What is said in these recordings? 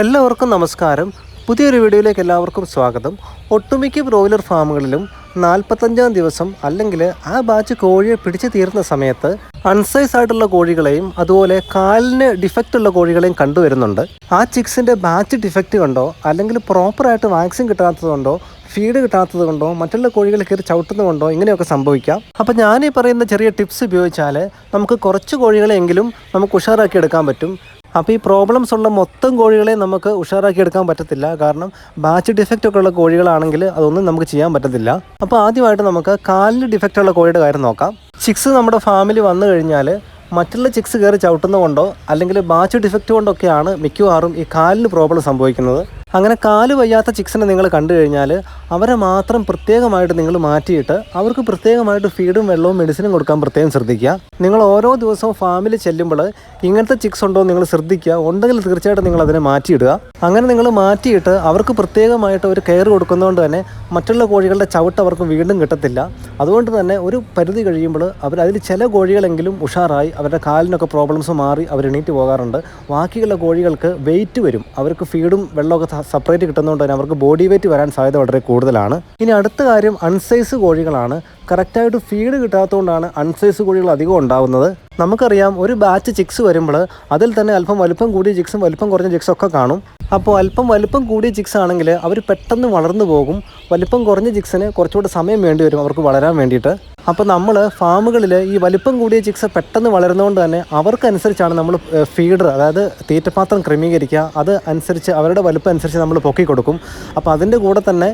എല്ലാവർക്കും നമസ്കാരം. പുതിയൊരു വീഡിയോയിലേക്ക് എല്ലാവർക്കും സ്വാഗതം. ഒട്ടുമിക്ക ബ്രോയിലർ ഫാമുകളിലും നാൽപ്പത്തഞ്ചാം ദിവസം അല്ലെങ്കിൽ ആ ബാച്ച് കോഴിയെ പിടിച്ചു തീർന്ന സമയത്ത് അൺസൈസ് ആയിട്ടുള്ള കോഴികളെയും അതുപോലെ കാലിന് ഡിഫക്റ്റ് ഉള്ള കോഴികളെയും കണ്ടുവരുന്നുണ്ട്. ആ ചിക്സിന്റെ ബാച്ച് ഡിഫക്റ്റ് കൊണ്ടോ? അല്ലെങ്കിൽ പ്രോപ്പറായിട്ട് വാക്സിൻ കിട്ടാത്തതുകൊണ്ടോ? ഫീഡ് കിട്ടാത്തത് കൊണ്ടോ മറ്റുള്ള കോഴികൾ കയറി ചവിട്ടുന്നത് കൊണ്ടോ ഇങ്ങനെയൊക്കെ സംഭവിക്കാം. അപ്പോൾ ഞാൻ ഈ പറയുന്ന ചെറിയ ടിപ്സ് ഉപയോഗിച്ചാൽ നമുക്ക് കുറച്ച് കോഴികളെങ്കിലും നമുക്ക് ഉഷാറാക്കി എടുക്കാൻ പറ്റും. അപ്പോൾ ഈ പ്രോബ്ലംസ് ഉള്ള മൊത്തം കോഴികളെ നമുക്ക് ഉഷാറാക്കി എടുക്കാൻ പറ്റത്തില്ല. കാരണം ബാച്ച് ഡിഫക്റ്റ് ഒക്കെ ഉള്ള കോഴികളാണെങ്കിൽ അതൊന്നും നമുക്ക് ചെയ്യാൻ പറ്റത്തില്ല. അപ്പോൾ ആദ്യമായിട്ട് നമുക്ക് കാലിന് ഡിഫക്റ്റ് ഉള്ള കോഴിയുടെ കാര്യം നോക്കാം. ചിക്സ് നമ്മുടെ ഫാമിൽ വന്നു കഴിഞ്ഞാൽ മറ്റുള്ള ചിക്സ് കയറി ചവിട്ടുന്നതുകൊണ്ടോ അല്ലെങ്കിൽ ബാച്ച് ഡിഫക്റ്റ് കൊണ്ടൊക്കെയാണ് മിക്കവാറും ഈ കാലിന് പ്രോബ്ലം സംഭവിക്കുന്നത്. അങ്ങനെ കാൽ വയ്യാത്ത ചിക്സിനെ നിങ്ങൾ കണ്ടു കഴിഞ്ഞാൽ അവരെ മാത്രം പ്രത്യേകമായിട്ട് നിങ്ങൾ മാറ്റിയിട്ട് അവർക്ക് പ്രത്യേകമായിട്ട് ഫീഡും വെള്ളവും മെഡിസിനും കൊടുക്കാൻ പ്രത്യേകം ശ്രദ്ധിക്കുക. നിങ്ങൾ ഓരോ ദിവസവും ഫാമിൽ ചെല്ലുമ്പോൾ ഇങ്ങനത്തെ ചിക്സ് ഉണ്ടോ നിങ്ങൾ ശ്രദ്ധിക്കുക. ഉണ്ടെങ്കിൽ തീർച്ചയായിട്ടും നിങ്ങൾ അതിനെ മാറ്റിയിടുക. അങ്ങനെ നിങ്ങൾ മാറ്റിയിട്ട് അവർക്ക് പ്രത്യേകമായിട്ട് ഒരു കെയർ കൊടുക്കുന്നതുകൊണ്ട് തന്നെ മറ്റുള്ള കോഴികളുടെ ചവിട്ട് അവർക്ക് വീണ്ടും കിട്ടത്തില്ല. അതുകൊണ്ട് തന്നെ ഒരു പരിധി കഴിയുമ്പോൾ അവർ അതിൽ ചില കോഴികളെങ്കിലും ഉഷാറായി അവരുടെ കാലിനൊക്കെ പ്രോബ്ലംസ് മാറി അവർ എണീറ്റ് പോകാറുണ്ട്. ബാക്കിയുള്ള കോഴികൾക്ക് വെയിറ്റ് വരും. അവർക്ക് ഫീഡും വെള്ളമൊക്കെ സെപ്പറേറ്റ് കിട്ടുന്നതുകൊണ്ട് തന്നെ അവർക്ക് ബോഡി വെയിറ്റ് വരാൻ സാധ്യത വളരെ കൂടുതലാണ്. ഇനി അടുത്ത കാര്യം അൺസൈസ് കോഴികളാണ്. കറക്റ്റായിട്ട് ഫീഡ് കിട്ടാത്തതുകൊണ്ടാണ് അൺസൈസ് കോഴികൾ അധികം ഉണ്ടാവുന്നത്. നമുക്കറിയാം ഒരു ബാച്ച് ചിക്സ് വരുമ്പോൾ അതിൽ തന്നെ അല്പം വലുപ്പം കൂടിയ ചിക്സും വലുപ്പം കുറഞ്ഞ ചിക്സും ഒക്കെ കാണും. അപ്പോൾ അല്പം വലുപ്പം കൂടിയ ചിക്സ് ആണെങ്കിൽ അവർ പെട്ടെന്ന് വളർന്നു പോകും. വലുപ്പം കുറഞ്ഞ ചിക്സിന് കുറച്ചുകൂടെ സമയം വേണ്ടി വരും അവർക്ക് വളരാൻ വേണ്ടിയിട്ട്. അപ്പോൾ നമ്മൾ ഫാമുകളിൽ ഈ വലുപ്പം കൂടിയ ചിക്സ് പെട്ടെന്ന് വളരുന്നതുകൊണ്ട് തന്നെ അവർക്കനുസരിച്ചാണ് നമ്മൾ ഫീഡർ അതായത് തീറ്റപാത്രം ക്രമീകരിക്കുക. അത് അനുസരിച്ച് അവരുടെ വലുപ്പം അനുസരിച്ച് നമ്മൾ പൊക്കി കൊടുക്കും അപ്പോൾ അതിന്റെ കൂടെ തന്നെ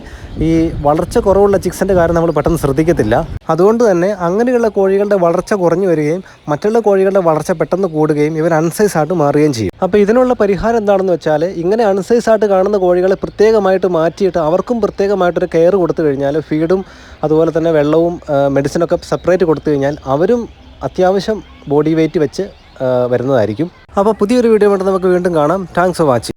ഈ വളർച്ച കുറവുള്ള ചിക്സിന്റെ കാര്യം നമ്മൾ പെട്ടെന്ന് ശ്രദ്ധിക്കത്തില്ല. അതുകൊണ്ട് തന്നെ അങ്ങനെയുള്ള കോഴികളുടെ വളർച്ച കുറഞ്ഞു വരികയും മറ്റുള്ള കോഴികളുടെ വളർച്ച പെട്ടെന്ന് കൂടുകയും ഇവർ അൺസൈസ് ആയിട്ട് മാറുകയും ചെയ്യും. അപ്പോൾ ഇതിനുള്ള പരിഹാരം എന്താണെന്ന് വെച്ചാൽ ഇങ്ങനെ അൺസൈസ് ആയിട്ട് കാണുന്ന കോഴികളെ പ്രത്യേകമായിട്ട് മാറ്റിയിട്ട് അവർക്കും പ്രത്യേകമായിട്ടൊരു കെയർ കൊടുത്തു കഴിഞ്ഞാൽ ഫീഡും അതുപോലെ തന്നെ വെള്ളവും മെഡിസിനൊക്കെ സെപ്പറേറ്റ് കൊടുത്തു കഴിഞ്ഞാൽ അവരും അത്യാവശ്യം ബോഡി വെയിറ്റ് വെച്ച് വരുന്നതായിരിക്കും. അപ്പോൾ പുതിയൊരു വീഡിയോ കൊണ്ട് നമുക്ക് വീണ്ടും കാണാം. Thanks for watching